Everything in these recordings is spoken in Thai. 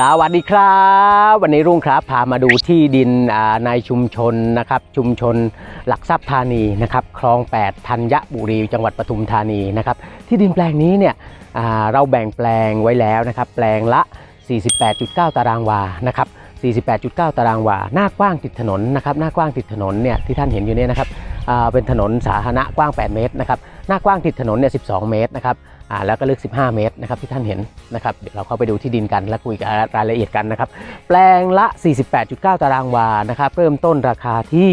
สวัสดีครับ วันนี้รุ่งครับพามาดูที่ดินในชุมชนนะครับ ชุมชนหลักทรัพย์ธานีนะครับคลอง 8 ธัญบุรีจังหวัดปทุมธานีนะครับ ที่ดินแปลงนี้เนี่ยเราแบ่งแปลงไว้แล้วนะครับ แปลงละ 48.9 ตารางวานะครับ48.9 ตารางวา หน้ากว้างติดถนนนะครับ หน้ากว้างติดถนนเนี่ยที่ท่านเห็นอยู่เนี่ยนะครับ เป็นถนนสาธารณะกว้าง 8 เมตรนะครับหน้ากว้างติดถนนเนี่ย12 เมตรนะครับแล้วก็ลึก 15 เมตรนะครับที่ท่านเห็นนะครับเดี๋ยวเราเข้าไปดูที่ดินกันและคุยกับรายละเอียดกันนะครับแปลงละ 48.9 ตารางวานะครับเริ่มต้นราคาที่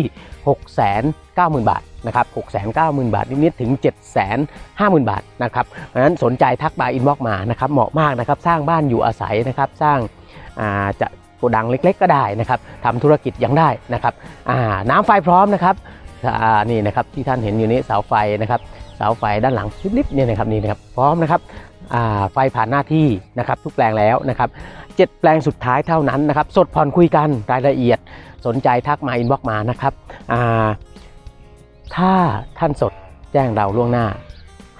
690,000 บาทนะครับ690,000 บาทนิดๆถึง 750,000 บาทนะครับเพราะฉะนั้นสนใจทักมาอินบ็อกมานะครับเหมาะมากนะครับสร้างบ้านอยู่อาศัยนะครับสร้างาจะโกดังเล็ก ๆ ก็ได้นะครับทำธุรกิจยังได้นะครับน้ำไฟพร้อมนะครับ นี่นะครับที่ท่านเห็นอยู่นี้เสาไฟนะครับเสาไฟด้านหลังลิบๆเนี่ยนะครับนี่นะครับพร้อมนะครับไฟผ่านหน้าที่นะครับทุกแปลงแล้วนะครับเจ็ดแปลงสุดท้ายเท่านั้นนะครับ สดผ่อนคุยกันรายละเอียดสนใจทักมาอินบ็อกมานะครับถ้าท่านสดแจ้งเราล่วงหน้า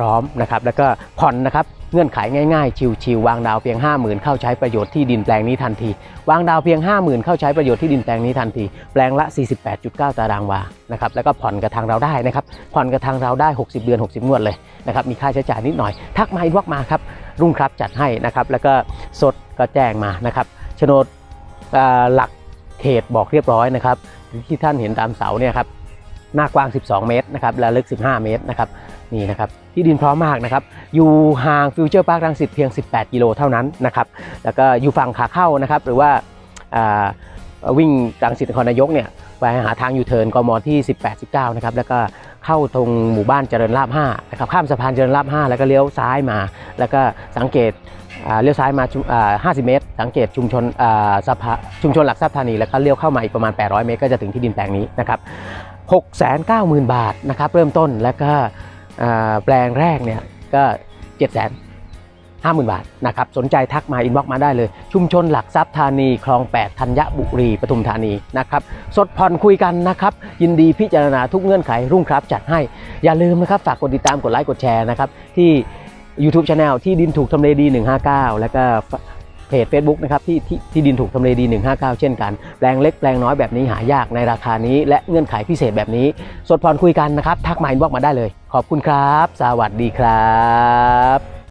ร้อมนะครับแล้วก็ผ่อนนะครับเงื่อนไขง่ายๆ ชิวๆวางดาวเพียง 50,000 เข้าใช้ประโยชน์ที่ดินแปลงนี้ทันที วางดาวเพียง 50,000 เข้าใช้ประโยชน์ที่ดินแปลงนี้ทันที แปลงละ 48.9 ตารางวานะครับแล้วก็ผ่อนกับทางเราได้นะครับผ่อนกับทางเราได้ 60 เดือน 60 งวดเลยนะครับมีค่าใช้จ่ายนิดหน่อย ทักมาอินบ็อกมาครับรุ่งครับจัดให้นะครับแล้วก็สดก็แจ้งมานะครับโฉนดหลักเขตบอกเรียบร้อยนะครับที่ท่านเห็นตามเสาเนี่ยครับ หน้ากว้าง 12 เมตรนะครับและลึก 15 เมตรนะครับนี่นะครับที่ดินพร้อมมากนะครับอยู่ห่างฟิวเจอร์พาร์ครังสิตเพียง 18 กิโลเท่านั้นนะครับแล้วก็อยู่ฝั่งขาเข้านะครับหรือว่าอ่าวิ่งรังสิตนครนายกเนี่ยไปหาทางยูเทิร์นกมที่ 18 19นะครับแล้วก็ เข้าตรงหมู่บ้านเจริญราบ5นะครับข้ามสะพานเจริญราบ5 แล้วก็เลี้ยวซ้ายมา แล้วก็สังเกตเลี้ยวซ้ายมา 50 เมตร สังเกตชุมชนสภาชุมชนหลักทรัพย์ธานี แล้วก็เลี้ยวเข้ามาอีกประมาณ 800 เมตร ก็จะถึงที่ดินแปลงนี้นะครับ 690,000 บาทนะครับเริ่มต้นแล้วก็แปลงแรกเนี่ยก็ 700,000 50,000 บาทนะครับสนใจทักมาอินบ็อกมาได้เลย ชุมชนหลักทรัพย์ธานี คลอง 8 ธัญบุรีปทุมธานีนะครับสดผ่อนคุยกันนะครับยินดีพิจารณาทุกเงื่อนไขรุ่งครับจัดให้อย่าลืมนะครับฝากกดติดตามกดไลค์กดแชร์นะครับที่ YouTube Channel ที่ดินถูกทำเลดี 159 แล้วก็เพจ Facebook นะครับที่ที่ที่ดินถูกทำเลดี 159 เช่นกัน แปลงเล็กแปลงน้อยแบบนี้หายากในราคานี้ และเงื่อนไขพิเศษแบบนี้ สดผ่อนคุยกันนะครับ ทักมาอินบ็อกมาได้เลย ขอบคุณครับ สวัสดีครับ